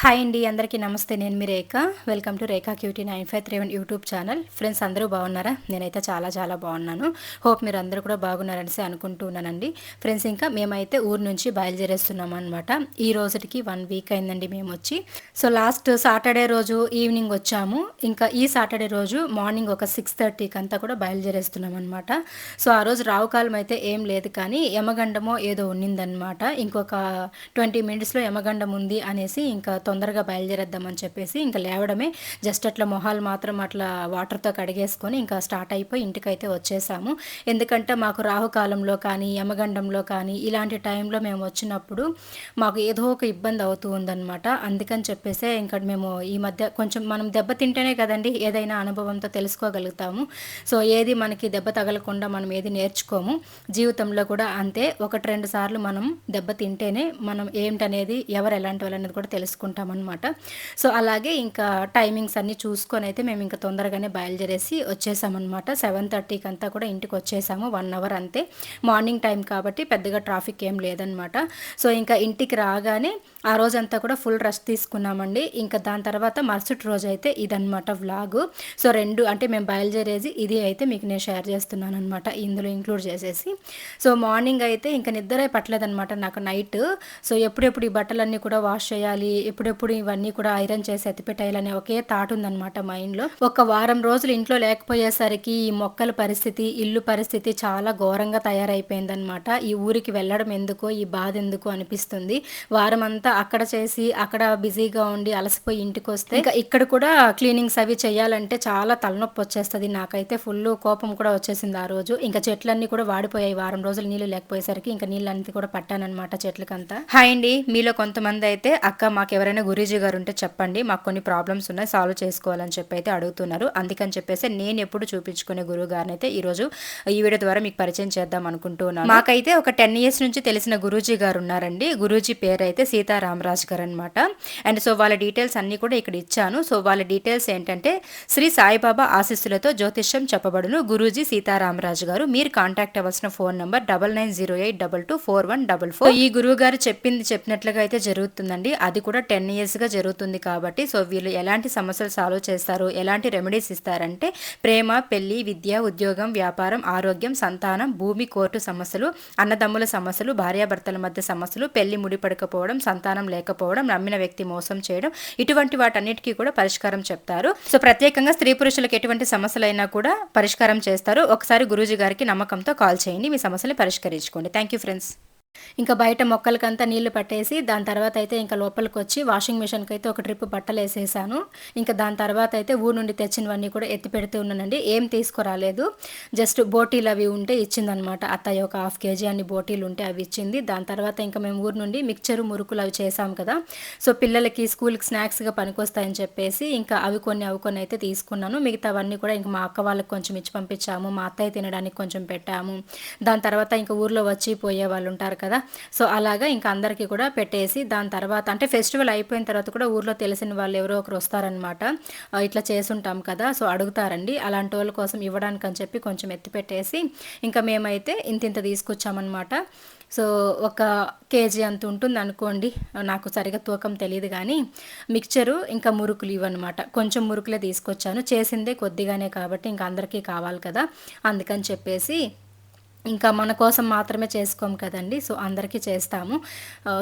Hi అండి అందరికీ నమస్తే. నేను మీ Rekha. Welcome to Rekha QT nine five three one YouTube channel friends అందరూ బాగున్నారా? నేనైతే చాలా చాలా బాగున్నాను. హోప్ మీరు అందరూ కూడా బాగున్నారనేసి అనుకుంటున్నానండి ఫ్రెండ్స్ ఇంకా మేమైతే ఊరు నుంచి బయలుదేరేస్తున్నాం అనమాట ఈ రోజుకి వన్ వీక్ అయిందండి మేము వచ్చి సో లాస్ట్ సాటర్డే రోజు ఈవినింగ్ వచ్చాము. ఇంకా ఈ సాటర్డే రోజు మార్నింగ్ ఒక సిక్స్ థర్టీకి అంతా కూడా బయలుదేరేస్తున్నాం అనమాట సో ఆ రోజు రావుకాలం అయితే ఏం లేదు కానీ యమగండమో ఏదో ఉన్నిందనమాట ఇంకొక ట్వంటీ మినిట్స్లో యమగండం ఉంది అనేసి ఇంకా తొందరగా బయలుదేరేద్దామని చెప్పేసి ఇంకా లేవడమే జస్ట్ అట్లా మొహాలు మాత్రం అట్లా వాటర్తో కడిగేసుకొని ఇంకా స్టార్ట్ అయిపోయి ఇంటికైతే వచ్చేసాము. ఎందుకంటే మాకు రాహుకాలంలో కానీ యమగండంలో కానీ ఇలాంటి టైంలో మేము వచ్చినప్పుడు మాకు ఏదో ఒక ఇబ్బంది అవుతూ ఉందన్నమాట. అందుకని చెప్పేసే ఇంకా మేము ఈ మధ్య కొంచెం మనం దెబ్బ తింటేనే కదండి ఏదైనా అనుభవంతో తెలుసుకోగలుగుతాము. సో ఏది మనకి దెబ్బ తగలకుండా మనం ఏది నేర్చుకోము. జీవితంలో కూడా అంతే. ఒకటి రెండు సార్లు మనం దెబ్బ తింటేనే మనం ఏంటనేది ఎవరు ఎలాంటి వాళ్ళు అనేది కూడా తెలుసుకుంటాం. అనమాట సో అలాగే ఇంకా టైమింగ్స్ అన్నీ చూసుకొని అయితే మేము ఇంకా తొందరగానే బయలుదేరేసి వచ్చేసామన్నమాట. సెవెన్ థర్టీకి అంతా కూడా ఇంటికి వచ్చేసాము వన్ అవర్ అంతే. మార్నింగ్ టైం కాబట్టి పెద్దగా ట్రాఫిక్ ఏం లేదనమాట సో ఇంకా ఇంటికి రాగానే ఆ రోజంతా కూడా ఫుల్ రెస్ట్ తీసుకున్నామండి. ఇంకా దాని తర్వాత మరుసటి రోజు అయితే ఇదనమాట వ్లాగ్. సో రెండు అంటే మేము బయలుదేరేది ఇది అయితే మీకు నేను షేర్ చేస్తున్నాను అనమాట ఇందులో ఇంక్లూడ్ చేసేసి. సో మార్నింగ్ అయితే ఇంకా నిద్రే పట్టలేదనమాట నాకు నైట్. సో ఎప్పుడెప్పుడు ఈ బట్టలన్నీ కూడా వాష్ చేయాలి ఎప్పుడెప్పుడు ఇవన్నీ కూడా ఐరన్ చేసి ఎత్తిపెట్టేయాలనే ఒకే థాట్ ఉందనమాట మైండ్లో. ఒక వారం రోజులు ఇంట్లో లేకపోయేసరికి ఈ మొక్కల పరిస్థితి ఇల్లు పరిస్థితి చాలా ఘోరంగా తయారైపోయిందనమాట ఈ ఊరికి వెళ్ళడం ఎందుకో ఈ బాధ ఎందుకో అనిపిస్తుంది. వారం అంతా అక్కడ చేసి అక్కడ బిజీగా ఉండి అలసిపోయి ఇంటికి వస్తే ఇంకా ఇక్కడ కూడా క్లీనింగ్స్ అవి చేయాలంటే చాలా తలనొప్పి వచ్చేస్తుంది. నాకైతే ఫుల్ కోపం కూడా వచ్చేసింది ఆ రోజు. ఇంకా చెట్లన్నీ కూడా వాడిపోయాయి. వారం రోజులు నీళ్ళు లేకపోయేసరికి ఇంకా నీళ్ళన్నీ కూడా పట్టానమాట చెట్లకంతా. హాయ్ అండి. మీలో కొంతమంది అయితే అక్క మాకు ఎవరైనా గురీజీ గారు ఉంటే చెప్పండి మాకు కొన్ని ప్రాబ్లమ్స్ ఉన్నాయి సాల్వ్ చేసుకోవాలని చెప్పి అయితే అడుగుతున్నారు. అందుకని చెప్పేసి నేను ఎప్పుడు చూపించుకునే గురువు గారిని అయితే ఈరోజు ఈ వీడియో ద్వారా మీకు పరిచయం చేద్దాం అనుకుంటున్నాను. మాకైతే ఒక టెన్ ఇయర్స్ నుంచి తెలిసిన గురూజీ గారు ఉన్నారండి గురూజీ పేరు అయితే సీతారామరాజ్ గారు అనమాట అండ్ సో వాళ్ళ డీటెయిల్స్ అన్ని కూడా ఇక్కడ ఇచ్చాను. సో వాళ్ళ డీటెయిల్స్ ఏంటంటే శ్రీ సాయిబాబా ఆశీస్సులతో జ్యోతిష్యం చెప్పబడును. గురూజీ సీతారామరాజు గారు మీరు కాంటాక్ట్ అవ్వాల్సిన phone number double nine zero eight double two four one double four ఈ గురువు గారు చెప్పింది చెప్పినట్లుగా అయితే జరుగుతుందండి. అది కూడా టెన్ ఇయర్స్గా జరుగుతుంది కాబట్టి సో వీళ్ళు ఎలాంటి సమస్యలు సాల్వ్ చేస్తారు ఎలాంటి రెమెడీస్ ఇస్తారంటే ప్రేమ పెళ్ళి విద్య ఉద్యోగం వ్యాపారం ఆరోగ్యం సంతానం భూమి కోర్టు సమస్యలు అన్నదమ్ముల సమస్యలు భార్యాభర్తల మధ్య సమస్యలు పెళ్ళి ముడిపడకపోవడం సంతానం లేకపోవడం నమ్మిన వ్యక్తి మోసం చేయడం ఇటువంటి వాటన్నిటికీ కూడా పరిష్కారం చెప్తారు. సో ప్రత్యేకంగా స్త్రీ పురుషులకు ఎటువంటి సమస్యలైనా కూడా పరిష్కారం చేస్తారు. ఒకసారి గురూజీ గారికి నమ్మకంతో కాల్ చేయండి మీ సమస్యలు పరిష్కరించుకోండి. థ్యాంక్ యూ ఫ్రెండ్స్ ఇంకా బయట మొక్కలకంతా నీళ్ళు పట్టేసి దాని తర్వాత అయితే ఇంకా లోపలికి వచ్చి వాషింగ్ మిషన్కి అయితే ఒక ట్రిప్ బట్టలు వేసేసాను ఇంకా దాని తర్వాత అయితే ఊరు నుండి తెచ్చినవన్నీ కూడా ఎత్తి పెడుతూ ఉన్నానండి. ఏం తీసుకురాలేదు. జస్ట్ బోటీలు అవి ఉంటే ఇచ్చిందనమాట. అత్తయ్య ఒక హాఫ్ కేజీ అన్ని బోటీలు ఉంటే అవి ఇచ్చింది. దాని తర్వాత ఇంకా మేము ఊరు నుండి మిక్చరు మురుకులు అవి చేసాం కదా. సో పిల్లలకి స్కూల్కి స్నాక్స్గా పనికొస్తాయని చెప్పేసి ఇంకా అవి కొన్ని అవి కొన్ని అయితే తీసుకున్నాను. మిగతావన్నీ కూడా ఇంకా మా అక్క వాళ్ళకి కొంచెం ఇచ్చి పంపించాము. మా అత్తయ్య తినడానికి కొంచెం పెట్టాము. దాని తర్వాత ఇంకా ఊర్లో వచ్చి పోయే వాళ్ళు ఉంటారు కదా. కదా సో అలాగా ఇంకా అందరికీ కూడా పెట్టేసి దాని తర్వాత అంటే ఫెస్టివల్ అయిపోయిన తర్వాత కూడా ఊర్లో తెలిసిన వాళ్ళు ఎవరో ఒకరు వస్తారనమాట ఇట్లా చేసుంటాం కదా సో అడుగుతారండి. అలాంటి వాళ్ళ కోసం ఇవ్వడానికి అని చెప్పి కొంచెం ఎత్తి పెట్టేసి ఇంకా మేమైతే ఇంత ఇంత తీసుకొచ్చామన్నమాట. సో ఒక కేజీ అంత ఉంటుంది అనుకోండి. నాకు సరిగా తూకం తెలియదు కానీ మిక్చరు ఇంకా మురుకులు ఇవన్నమాట కొంచెం మురుకులే తీసుకొచ్చాను. చేసిందే కొద్దిగానే కాబట్టి ఇంకా అందరికీ కావాలి కదా. అందుకని చెప్పేసి ఇంకా మన కోసం మాత్రమే చేసుకోము కదండి. సో అందరికీ చేస్తాము.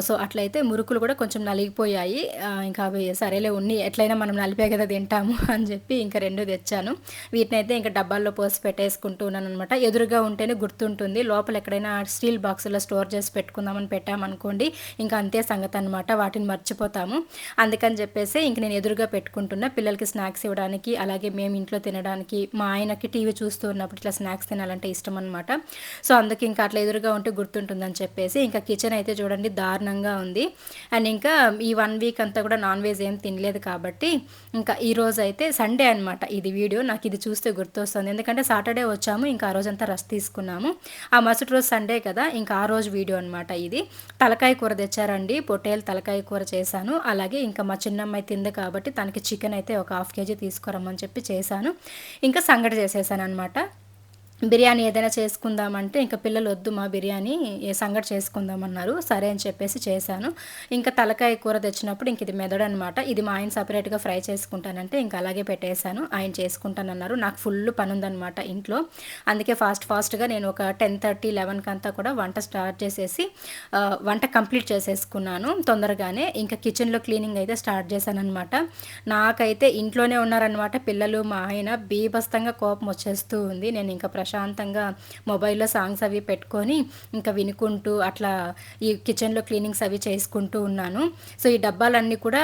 సో అట్లయితే మురుకులు కూడా కొంచెం నలిగిపోయాయి. ఇంకా అవి సరేలే ఉన్ని ఎట్లయినా మనం నలిపే కదా తింటాము అని చెప్పి ఇంకా రెండు తెచ్చాను. వీటిని అయితే ఇంకా డబ్బాల్లో పోసి పెట్టేసుకుంటూ ఉన్నాను అనమాట ఎదురుగా ఉంటేనే గుర్తుంటుంది. లోపల ఎక్కడైనా స్టీల్ బాక్సులో స్టోర్ చేసి పెట్టుకుందామని పెట్టామనుకోండి ఇంకా అంతే సంగతి అనమాట వాటిని మర్చిపోతాము. అందుకని చెప్పేసి ఇంక నేను ఎదురుగా పెట్టుకుంటున్నా. పిల్లలకి స్నాక్స్ ఇవ్వడానికి అలాగే మేము ఇంట్లో తినడానికి మా ఆయనకి టీవీ చూస్తూ ఉన్నప్పుడు ఇట్లా స్నాక్స్ తినాలంటే ఇష్టం అనమాట సో అందుకే ఇంకా అట్లా ఎదురుగా ఉంటే గుర్తుంటుందని చెప్పేసి ఇంకా కిచెన్ అయితే చూడండి దారుణంగా ఉంది. అండ్ ఇంకా ఈ వన్ వీక్ అంతా కూడా నాన్ వెజ్ ఏం తినలేదు కాబట్టి ఇంకా ఈ రోజు అయితే సండే అనమాట ఇది వీడియో నాకు ఇది చూస్తే గుర్తొస్తుంది. ఎందుకంటే సాటర్డే వచ్చాము ఇంకా ఆ రోజంతా రష్ తీసుకున్నాము. ఆ మరుసటి రోజు సండే కదా ఇంకా ఆ రోజు వీడియో అనమాట ఇది. తలకాయ కూర తెచ్చారండి పొట్టేలు తలకాయ కూర చేశాను. అలాగే ఇంకా మా చిన్నమ్మాయి తింది కాబట్టి తనకి చికెన్ అయితే ఒక హాఫ్ కేజీ తీసుకురమ్మని చెప్పి చేశాను. ఇంకా సంగటి చేసేసాను అనమాట బిర్యానీ ఏదైనా చేసుకుందామంటే ఇంకా పిల్లలు వద్దు మా బిర్యానీ ఏ సంగటి చేసుకుందామన్నారు. సరే అని చెప్పేసి చేశాను. ఇంకా తలకాయ కూర తెచ్చినప్పుడు ఇంక ఇది మెదడు అనమాట ఇది మా ఆయన సపరేట్గా ఫ్రై చేసుకుంటానంటే ఇంకా అలాగే పెట్టేశాను. ఆయన చేసుకుంటానన్నారు. నాకు ఫుల్ పని ఉందనమాట ఇంట్లో. అందుకే ఫాస్ట్ ఫాస్ట్గా నేను ఒక టెన్ థర్టీ లెవెన్కి అంతా కూడా వంట స్టార్ట్ చేసేసి వంట కంప్లీట్ చేసేసుకున్నాను తొందరగానే. ఇంకా కిచెన్లో క్లీనింగ్ అయితే స్టార్ట్ చేశాను అనమాట నాకైతే ఇంట్లోనే ఉన్నారనమాట పిల్లలు మా ఆయన. బీభస్తంగా కోపం వచ్చేస్తూ ఉంది. నేను ఇంకా ప్రశాంతంగా మొబైల్లో సాంగ్స్ అవి పెట్టుకొని ఇంకా వినుకుంటూ అట్లా ఈ కిచెన్లో క్లీనింగ్స్ అవి చేసుకుంటూ ఉన్నాను. సో ఈ డబ్బాలన్నీ కూడా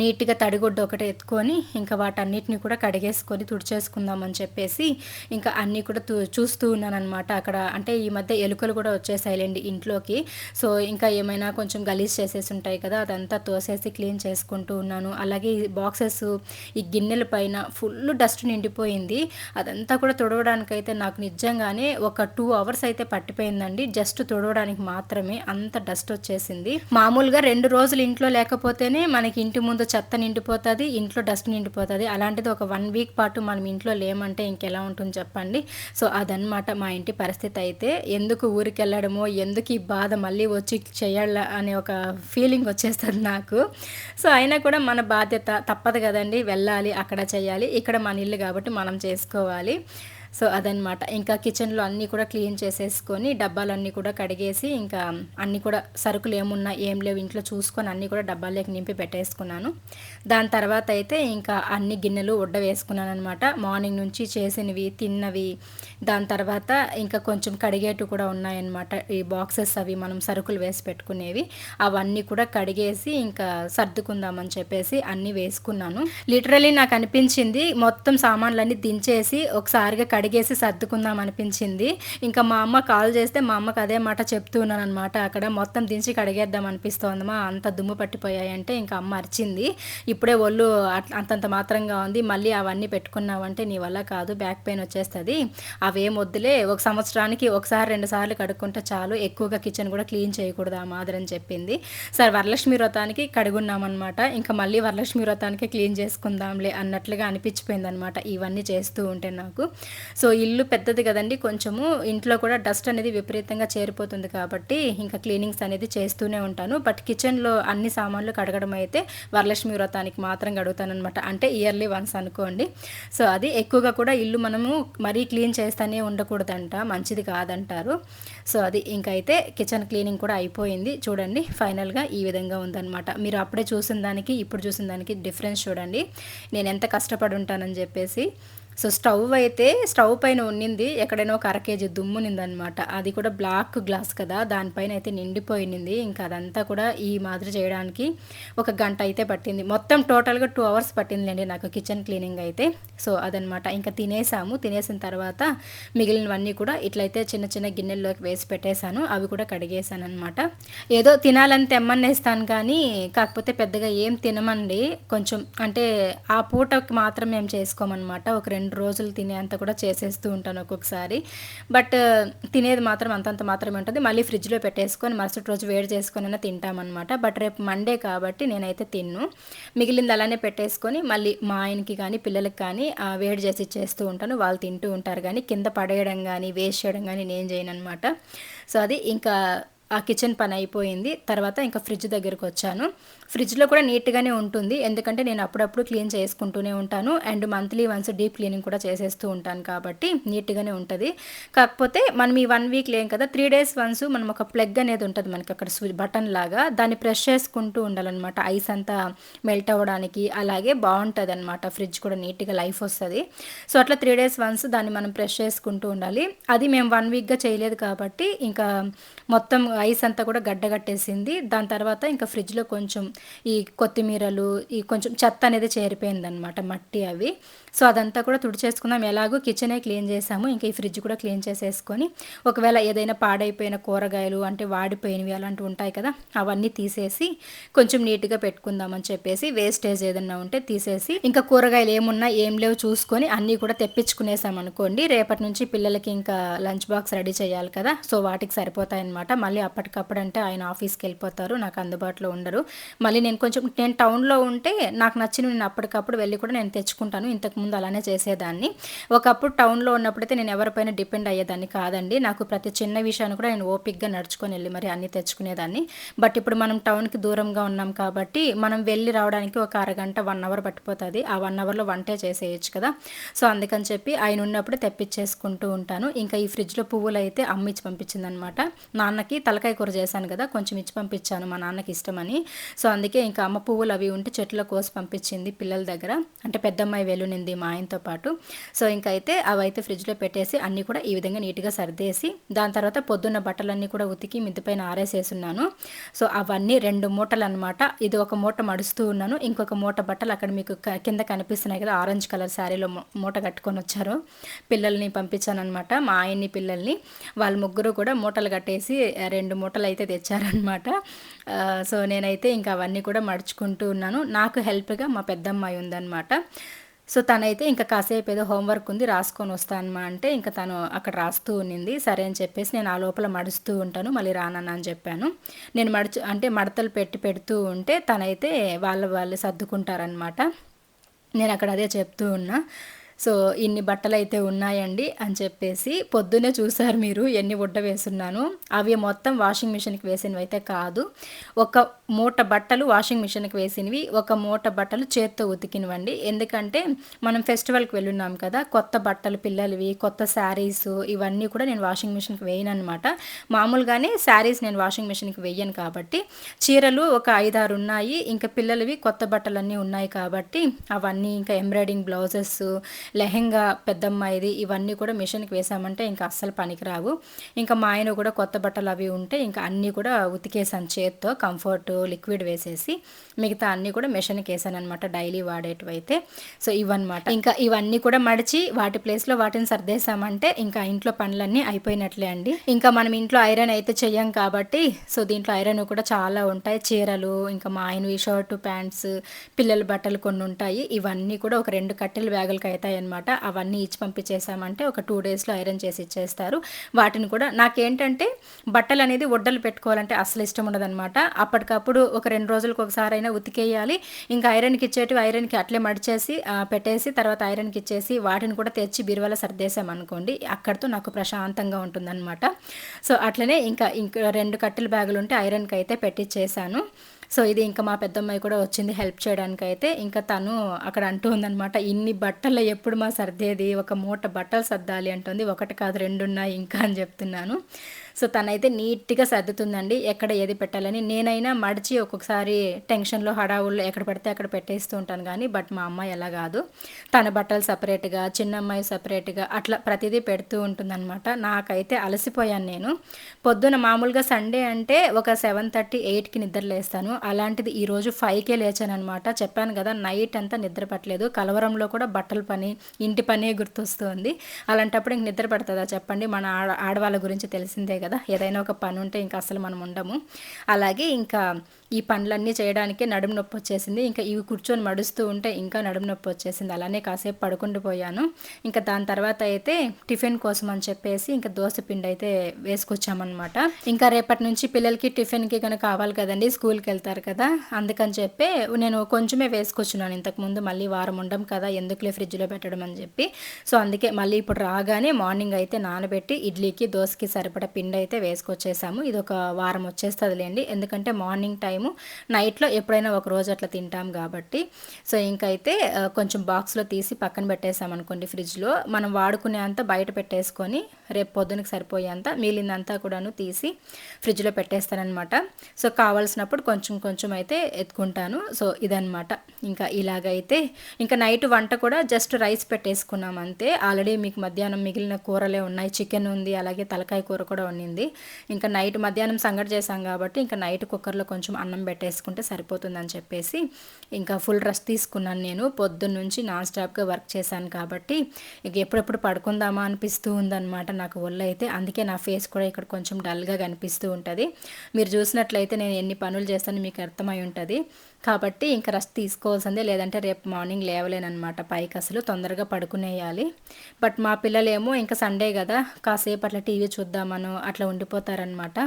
నీట్గా తడిగుడ్డ ఒకటి ఎత్తుకొని ఇంకా వాటన్నిటిని కూడా కడిగేసుకొని తుడిచేసుకుందామని చెప్పేసి ఇంకా అన్నీ కూడా చూస్తూ ఉన్నానమాట అక్కడ అంటే ఈ మధ్య ఎలుకలు కూడా వచ్చేసాయిలేండి ఇంట్లోకి. సో ఇంకా ఏమైనా కొంచెం గలీజ్ చేసేసి ఉంటాయి కదా అదంతా తోసేసి క్లీన్ చేసుకుంటూ ఉన్నాను. అలాగే ఈ బాక్సెస్ ఈ గిన్నెల పైన ఫుల్ డస్ట్ నిండిపోయింది. అదంతా కూడా తుడవడానికైతే నాకు నిజంగానే ఒక టూ అవర్స్ అయితే పట్టిపోయిందండి. జస్ట్ తుడవడానికి మాత్రమే అంత డస్ట్ వచ్చేసింది. మామూలుగా రెండు రోజులు ఇంట్లో లేకపోతేనే మనకి ఇంటి ముందు ముందు చెత్త నిండిపోతుంది ఇంట్లో డస్ట్ నిండిపోతుంది. అలాంటిది ఒక వన్ వీక్ పాటు మనం ఇంట్లో లేమంటే ఇంకెలా ఉంటుంది చెప్పండి. సో అదనమాట మా ఇంటి పరిస్థితి అయితే. ఎందుకు ఊరికి వెళ్ళడమో ఎందుకు ఈ బాధ మళ్ళీ వచ్చి చేయాల అనే ఒక ఫీలింగ్ వచ్చేస్తుంది నాకు. సో అయినా కూడా మన బాధ్యత తప్పదు కదండి. వెళ్ళాలి అక్కడ చేయాలి. ఇక్కడ మన ఇల్లు కాబట్టి మనం చేసుకోవాలి. సో అదనమాట. ఇంకా కిచెన్లో అన్నీ కూడా క్లీన్ చేసేసుకొని డబ్బాలన్నీ కూడా కడిగేసి ఇంకా అన్నీ కూడా సరుకులు ఏమున్నా ఏం లేవు ఇంట్లో చూసుకొని అన్నీ కూడా డబ్బాలోకి నింపి పెట్టేసుకున్నాను. దాని తర్వాత అయితే ఇంకా అన్ని గిన్నెలు ఉడ్డ వేసుకున్నాను అనమాట మార్నింగ్ నుంచి చేసినవి తిన్నవి దాని తర్వాత ఇంకా కొంచెం కడిగేటు కూడా ఉన్నాయన్నమాట. ఈ బాక్సెస్ అవి మనం సరుకులు వేసి పెట్టుకునేవి. అవన్నీ కూడా కడిగేసి ఇంకా సర్దుకుందామని చెప్పేసి అన్నీ వేసుకున్నాను. లిటరలీ నాకు అనిపించింది మొత్తం సామాన్లన్నీ దించేసి ఒకసారిగా కడిగేసి సర్దుకుందాం అనిపించింది. ఇంకా మా అమ్మ కాల్ చేస్తే మా అమ్మకి అదే మాట చెప్తున్నాను అనమాట అక్కడ మొత్తం దించి కడిగేద్దాం అనిపిస్తోందమ్మా అంత దుమ్ము పట్టిపోయాయంటే ఇంకా అమ్మ అరిచింది. ఇప్పుడే ఒళ్ళు అంతంత మాత్రంగా ఉంది. మళ్ళీ అవన్నీ పెట్టుకున్నావంటే నీ వల్ల కాదు బ్యాక్ పెయిన్ వచ్చేస్తుంది. అవేం వద్దులే ఒక సంవత్సరానికి ఒకసారి రెండు సార్లు కడుక్కుంటే చాలు ఎక్కువగా కిచెన్ కూడా క్లీన్ చేయకూడదు ఆ మాదిరి అని చెప్పింది. సరే వరలక్ష్మి వ్రతానికి కడుగున్నామన్నమాట. ఇంకా మళ్ళీ వరలక్ష్మి వ్రతానికి క్లీన్ చేసుకుందాంలే అన్నట్లుగా అనిపించిపోయింది అనమాట ఇవన్నీ చేస్తూ ఉంటే నాకు. సో ఇల్లు పెద్దది కదండి కొంచెము ఇంట్లో కూడా డస్ట్ అనేది విపరీతంగా చేరిపోతుంది కాబట్టి ఇంకా క్లీనింగ్స్ అనేది చేస్తూనే ఉంటాను. బట్ కిచెన్లో అన్ని సామాన్లు కడగడం అయితే వరలక్ష్మి వ్రతానికి మాత్రం కడుగుతానమాట అంటే ఇయర్లీ వన్స్ అనుకోండి. సో అది ఎక్కువగా కూడా ఇల్లు మనము మరీ క్లీన్ చేస్తూనే ఉండకూడదంట మంచిది కాదంటారు. సో అది ఇంకైతే కిచెన్ క్లీనింగ్ కూడా అయిపోయింది. చూడండి ఫైనల్గా ఈ విధంగా ఉందన్నమాట. మీరు అప్పుడే చూసిన దానికి ఇప్పుడు చూసిన దానికి డిఫరెన్స్ చూడండి. నేను ఎంత కష్టపడి ఉంటానని చెప్పేసి. సో స్టవ్ అయితే స్టవ్ పైన ఉన్నింది ఎక్కడైనా ఒక అర కేజీ దుమ్మునిందనమాట అది కూడా బ్లాక్ గ్లాస్ కదా దానిపైన అయితే నిండిపోయింది ఇంకా అదంతా కూడా ఈ మాదిరి చేయడానికి ఒక గంట అయితే పట్టింది. మొత్తం టోటల్గా టూ అవర్స్ పట్టిందిలేండి నాకు కిచెన్ క్లీనింగ్ అయితే. సో అదనమాట. ఇంకా తినేసాము. తినేసిన తర్వాత మిగిలినవన్నీ కూడా ఇట్లయితే చిన్న చిన్న గిన్నెల్లోకి వేసి పెట్టేశాను. అవి కూడా కడిగేశాను అనమాట ఏదో తినాలని తెమ్మనేస్తాను కానీ కాకపోతే పెద్దగా ఏం తినమండి. కొంచెం అంటే ఆ పూటకి మాత్రం మేము చేసుకోమన్నమాట ఒక రెండు రెండు రోజులు తినేంత కూడా చేసేస్తూ ఉంటాను ఒక్కొక్కసారి. బట్ తినేది మాత్రం అంతంత మాత్రమే ఉంటుంది. మళ్ళీ ఫ్రిడ్జ్లో పెట్టేసుకొని మరుసటి రోజు వేడి చేసుకొని తింటామన్నమాట. బట్ రేపు మండే కాబట్టి నేనైతే తిన్ను. మిగిలింది అలానే పెట్టేసుకొని మళ్ళీ మా ఆయనకి కానీ పిల్లలకి కానీ వేడి చేసి చేస్తూ ఉంటాను. వాళ్ళు తింటూ ఉంటారు కానీ కింద పడేయడం కానీ వేస్ట్ చేయడం కానీ నేను చేయను అనమాట సో అది ఇంకా ఆ కిచెన్ పని అయిపోయింది. తర్వాత ఇంకా ఫ్రిడ్జ్ దగ్గరకు వచ్చాను. ఫ్రిడ్జ్లో కూడా నీట్గానే ఉంటుంది. ఎందుకంటే నేను అప్పుడప్పుడు క్లీన్ చేసుకుంటూనే ఉంటాను. And monthly once deep cleaning కూడా చేసేస్తూ ఉంటాను కాబట్టి నీట్గానే ఉంటుంది. కాకపోతే మనం ఈ వన్ వీక్ లేం కదా త్రీ డేస్ వన్స్ మనం ఒక ప్లగ్ అనేది ఉంటుంది మనకి అక్కడ బటన్ లాగా. దాన్ని ప్రెస్ చేసుకుంటూ ఉండాలన్నమాట. ఐస్ అంతా మెల్ట్ అవ్వడానికి అలాగే బాగుంటుంది అనమాట ఫ్రిడ్జ్ కూడా నీట్గా లైఫ్ వస్తుంది. సో అట్లా త్రీ డేస్ వన్స్ దాన్ని మనం ప్రెస్ చేసుకుంటూ ఉండాలి. అది మేము వన్ వీక్గా చేయలేదు కాబట్టి ఇంకా మొత్తం ఐస్ అంతా కూడా గడ్డగట్టేసింది దాని తర్వాత ఇంకా ఫ్రిడ్జ్లో కొంచెం ఈ కొత్తిమీరలు ఈ కొంచెం చెత్త అనేది చేరిపోయిందనమాట మట్టి అవి. సో అదంతా కూడా తుడిచేసుకుందాం ఎలాగో కిచెనే క్లీన్ చేసాము. ఇంకా ఈ ఫ్రిడ్జ్ కూడా క్లీన్ చేసేసుకొని ఒకవేళ ఏదైనా పాడైపోయిన కూరగాయలు అంటే వాడిపోయినవి అలాంటివి ఉంటాయి కదా అవన్నీ తీసేసి కొంచెం నీట్గా పెట్టుకుందామని చెప్పేసి వేస్టేజ్ ఏదన్నా ఉంటే తీసేసి ఇంకా కూరగాయలు ఏమున్నా ఏం లేవు చూసుకొని అన్నీ కూడా తెప్పించుకునేసాం అనుకోండి. రేపటి నుంచి పిల్లలకి ఇంకా లంచ్ బాక్స్ రెడీ చేయాలి కదా సో వాటికి సరిపోతాయన్నమాట. మళ్ళీ అప్పటికప్పుడు అంటే ఆయన ఆఫీస్కి వెళ్ళిపోతారు నాకు అందుబాటులో ఉండరు. మళ్ళీ నేను కొంచెం నేను టౌన్లో ఉంటే నాకు నచ్చిన నేను అప్పటికప్పుడు వెళ్ళి కూడా నేను తెచ్చుకుంటాను. ఇంతకుముందు అలానే చేసేదాన్ని. ఒకప్పుడు టౌన్లో ఉన్నప్పుడైతే నేను ఎవరిపైన డిపెండ్ అయ్యేదాన్ని కాదండి. నాకు ప్రతి చిన్న విషయాన్ని కూడా నేను ఓపిక్గా నడుచుకొని వెళ్ళి మరి అన్నీ తెచ్చుకునేదాన్ని. బట్ ఇప్పుడు మనం టౌన్కి దూరంగా ఉన్నాం కాబట్టి మనం వెళ్ళి రావడానికి ఒక అరగంట వన్ అవర్ పట్టిపోతుంది. ఆ వన్ అవర్లో వంటే చేసేయచ్చు కదా. సో అందుకని చెప్పి ఆయన ఉన్నప్పుడు తెప్పించేసుకుంటూ ఉంటాను. ఇంకా ఈ ఫ్రిడ్జ్లో పువ్వులు అయితే అమ్మిచ్చి పంపించిందనమాట. నాన్నకి తల నాన్నకి కూర చేశాను కదా కొంచెం ఇచ్చి పంపించాను మా నాన్నకి ఇష్టమని. సో అందుకే ఇంకా అమ్మ పువ్వులు అవి ఉంటే చెట్లో కోసి పంపించింది పిల్లల దగ్గర. అంటే పెద్దమ్మాయి వెలునింది మా ఆయనతో పాటు. సో ఇంకా అయితే అవి అయితే ఫ్రిడ్జ్లో పెట్టేసి అన్నీ కూడా ఈ విధంగా నీట్గా సర్దేసి దాని తర్వాత పొద్దున్న బట్టలన్నీ కూడా ఉతికి మిద్దిపైన ఆరేసేసున్నాను. సో అవన్నీ రెండు మూటలు అనమాట ఇది ఒక మూట మడుస్తూ ఉన్నాను. ఇంకొక మూట బట్టలు అక్కడ మీకు కింద కనిపిస్తున్నాయి కదా ఆరెంజ్ కలర్ శారీలో మూట కట్టుకొని వచ్చారు. పిల్లల్ని పంపించాను అనమాట మా ఆయన్ని పిల్లల్ని. వాళ్ళ ముగ్గురు కూడా మూటలు కట్టేసి రెండు మూటలు అయితే తెచ్చారనమాట సో నేనైతే ఇంకా అవన్నీ కూడా మడుచుకుంటూ ఉన్నాను. నాకు హెల్ప్గా మా పెద్దమ్మాయి ఉందన్నమాట. సో తనైతే ఇంకా కాసేపు ఏదో హోంవర్క్ ఉంది రాసుకొని వస్తానమ్మా అంటే ఇంకా తను అక్కడ రాస్తూ ఉన్నింది సరే అని చెప్పేసి నేను ఆ లోపల మడుస్తూ ఉంటాను మళ్ళీ రానన్నా అని చెప్పాను. నేను మడుచు అంటే మడతలు పెట్టి పెడుతూ ఉంటే తనైతే వాళ్ళ వాళ్ళు సర్దుకుంటారనమాట నేను అక్కడ అదే చెప్తూ ఉన్నా. సో ఇన్ని బట్టలు అయితే ఉన్నాయండి అని చెప్పేసి పొద్దునే చూసారు మీరు ఎన్ని ఉడ్డ వేసున్నాను. అవి మొత్తం వాషింగ్ మిషన్కి వేసినవి అయితే కాదు. ఒక మూట బట్టలు వాషింగ్ మిషన్కి వేసినవి ఒక మూట బట్టలు చేత్తో ఉతికినవండి. ఎందుకంటే మనం ఫెస్టివల్కి వెళ్ళున్నాం కదా కొత్త బట్టలు పిల్లలవి కొత్త శారీస్ ఇవన్నీ కూడా నేను వాషింగ్ మిషన్కి వేయను అనమాట మామూలుగానే శారీస్ నేను వాషింగ్ మిషన్కి వేయను కాబట్టి చీరలు ఒక ఐదారు ఉన్నాయి ఇంకా పిల్లలవి కొత్త బట్టలన్నీ ఉన్నాయి కాబట్టి అవన్నీ ఇంకా ఎంబ్రాయిడింగ్ బ్లౌజెస్ లెహెంగా పెద్దమ్మాయిది ఇవన్నీ కూడా మిషన్కి వేసామంటే ఇంకా అస్సలు పనికిరావు. ఇంకా మా ఆయన కూడా కొత్త బట్టలు అవి ఉంటే ఇంకా అన్నీ కూడా ఉతికేసాను చేత్తో కంఫర్ట్ లిక్విడ్ వేసేసి. మిగతా అన్నీ కూడా మిషన్కి వేసాను అనమాట డైలీ వాడేటివైతే. సో ఇవన్నమాట. ఇంకా ఇవన్నీ కూడా మడిచి వాటి ప్లేస్లో వాటిని సర్దేశామంటే ఇంకా ఇంట్లో పనులన్నీ అయిపోయినట్లే అండి. ఇంకా మనం ఇంట్లో ఐరన్ అయితే చెయ్యం కాబట్టి సో దీంట్లో ఐరన్ కూడా చాలా ఉంటాయి. చీరలు ఇంకా మా ఆయనవి షర్టు ప్యాంట్స్ పిల్లల బట్టలు కొన్ని ఉంటాయి. ఇవన్నీ కూడా ఒక రెండు కట్టెల బ్యాగులకి అవుతాయి అనమాట అవన్నీ ఇచ్చి పంపించేసామంటే ఒక టూ డేస్లో ఐరన్ చేసి ఇచ్చేస్తారు. వాటిని కూడా నాకేంటంటే బట్టలు అనేది ఒడ్డలు పెట్టుకోవాలంటే అసలు ఇష్టం ఉండదన్నమాట. అప్పటికప్పుడు ఒక రెండు రోజులకు ఒకసారి అయినా ఉతికేయాలి. ఇంకా ఐరన్కి ఇచ్చేటివి ఐరన్కి అట్లే మడిచేసి పెట్టేసి తర్వాత ఐరన్కి ఇచ్చేసి వాటిని కూడా తెచ్చి బిరువల సర్దేశామనుకోండి అక్కడితో నాకు ప్రశాంతంగా ఉంటుందన్నమాట. సో అట్లనే ఇంకా ఇంకా రెండు కట్టెల బ్యాగులు ఉంటే ఐరన్కి అయితే పెట్టించేసాను సో ఇది ఇంకా మా పెద్దమ్మాయి కూడా వచ్చింది హెల్ప్ చేయడానికి అయితే ఇంకా తను అక్కడ అంటూ ఉందనమాట ఇన్ని బట్టలు ఎప్పుడు మా సర్దేది? ఒక మూట బట్టలు సర్దాలి అంటుంది. ఒకటి కాదు రెండు ఉన్నాయి ఇంకా అని చెప్తున్నాను. సో తనైతే నీట్గా సర్దుతుందండి. ఎక్కడ ఏది పెట్టాలని. నేనైనా మడిచి ఒక్కొక్కసారి టెన్షన్లో హడావుల్లో ఎక్కడ పడితే అక్కడ పెట్టేస్తూ ఉంటాను కానీ బట్ మా అమ్మాయి ఎలా కాదు. తన బట్టలు సపరేట్గా చిన్న అమ్మాయి సపరేట్గా అట్లా ప్రతిదీ పెడుతూ ఉంటుందన్నమాట. నాకైతే అలసిపోయాను నేను. పొద్దున మామూలుగా సండే అంటే ఒక సెవెన్ థర్టీ ఎయిట్కి నిద్ర లేస్తాను. అలాంటిది ఈరోజు ఫైవ్కే లేచాను అనమాట చెప్పాను కదా నైట్ అంతా నిద్ర పట్టలేదు. కలవరంలో కూడా బట్టల పని ఇంటి పనే గుర్తొస్తుంది. అలాంటప్పుడు ఇంక నిద్ర పడుతుందా చెప్పండి. మన ఆడ ఆడవాళ్ళ గురించి తెలిసిందే కదా? ఏదైనా ఒక పని ఉంటే ఇంకా అసలు మనం ఉండము. అలాగే ఇంకా ఈ పనులన్నీ చేయడానికి నడుము నొప్పి వచ్చేసింది. ఇంకా ఇవి కూర్చొని మడుస్తూ ఉంటే ఇంకా నడుము నొప్పి వచ్చేసింది. అలానే కాసేపు పడుకుండిపోయాను ఇంకా దాని తర్వాత అయితే టిఫిన్ కోసం అని చెప్పేసి ఇంకా దోశ పిండి అయితే వేసుకొచ్చామన్నమాట. ఇంకా రేపటి నుంచి పిల్లలకి టిఫిన్కి కనుక కావాలి కదండి స్కూల్కి వెళ్తారు కదా అందుకని చెప్పి నేను కొంచెమే వేసుకొచ్చున్నాను. ఇంతకుముందు మళ్ళీ వారం ఉండం కదా ఎందుకులే ఫ్రిడ్జ్లో పెట్టడం అని చెప్పి. సో అందుకే మళ్ళీ ఇప్పుడు రాగానే మార్నింగ్ అయితే నానబెట్టి ఇడ్లీకి దోశకి సరిపడా పిండి అయితే వేసుకొచ్చేసాము. ఇది ఒక వారం వచ్చేస్తుందిలేండి. ఎందుకంటే మార్నింగ్ టైం టైము నైట్లో ఎప్పుడైనా ఒక రోజు అట్లా తింటాం కాబట్టి. సో ఇంకైతే కొంచెం బాక్స్లో తీసి పక్కన పెట్టేసామనుకోండి ఫ్రిడ్జ్లో. మనం వాడుకునే అంత బయట పెట్టేసుకొని రేపు పొద్దునకి సరిపోయేంత మిగిలిందంతా కూడాను తీసి ఫ్రిడ్జ్లో పెట్టేస్తానమాట సో కావాల్సినప్పుడు కొంచెం కొంచెం అయితే ఎత్తుకుంటాను. సో ఇదనమాట ఇంకా ఇలాగైతే ఇంకా నైట్ వంట కూడా జస్ట్ రైస్ పెట్టేసుకున్నాం అంతే. ఆల్రెడీ మీకు మధ్యాహ్నం మిగిలిన కూరలే ఉన్నాయి. చికెన్ ఉంది అలాగే తలకాయ కూర కూడా ఉండింది ఇంకా నైట్ మధ్యాహ్నం సంగటి చేశాం కాబట్టి ఇంకా నైట్ కుక్కర్లో కొంచెం అన్నం అన్నం పెట్టేసుకుంటే సరిపోతుందని చెప్పేసి ఇంకా ఫుల్ రెస్ట్ తీసుకున్నాను నేను. పొద్దున్న నుంచి నాన్ స్టాప్గా వర్క్ చేశాను కాబట్టి ఇక ఎప్పుడెప్పుడు పడుకుందామా అనిపిస్తూ ఉందన్నమాట నాకు ఒళ్ళు అయితే. అందుకే నా ఫేస్ కూడా ఇక్కడ కొంచెం డల్గా కనిపిస్తూ ఉంటుంది. మీరు చూసినట్లయితే నేను ఎన్ని పనులు చేస్తాను మీకు అర్థమై ఉంటుంది. కాబట్టి ఇంకా రెస్ట్ తీసుకోవాల్సిందే. లేదంటే రేపు మార్నింగ్ లేవలేనమాట పైకి అసలు తొందరగా పడుకునేయాలి. బట్ మా పిల్లలేమో ఇంకా సండే కదా. కాసేపు అట్లా టీవీ చూద్దామను అట్లా ఉండిపోతారనమాట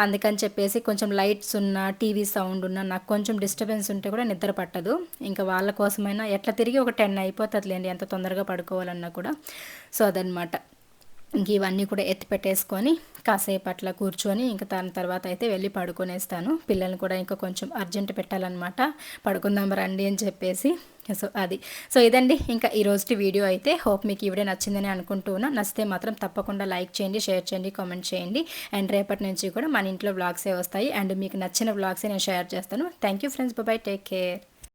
అందుకని చెప్పేసి కొంచెం లైట్స్ ఉన్న టీవీ సౌండ్ ఉన్న నాకు కొంచెం డిస్టర్బెన్స్ ఉంటే కూడా నిద్ర పట్టదు. ఇంకా వాళ్ళ కోసమైనా ఎట్లా తిరిగి ఒక టెన్ అయిపోతుందిలేండి. ఎంత తొందరగా పడుకోవాలన్నా కూడా. సో అదనమాట ఇంక ఇవన్నీ కూడా ఎత్తి పెట్టేసుకొని కాసేపు అట్లా కూర్చొని ఇంకా దాని తర్వాత అయితే వెళ్ళి పడుకునేస్తాను. పిల్లల్ని కూడా ఇంకా కొంచెం అర్జెంట్ పెట్టాలన్నమాట. పడుకుందాం రండి అని చెప్పేసి. సో అది. సో ఇదండి. ఇంకా ఈరోజు వీడియో అయితే హోప్ మీకు ఇవిడే నచ్చిందని అనుకుంటున్నా. నచ్చితే మాత్రం తప్పకుండా లైక్ చేయండి షేర్ చేయండి కామెంట్ చేయండి. అండ్ రేపటి నుంచి కూడా మన ఇంట్లో బ్లాగ్సే వస్తాయి. అండ్ మీకు నచ్చిన బ్లాగ్సే నేను షేర్ చేస్తాను. Thank you friends. Bye. Take care.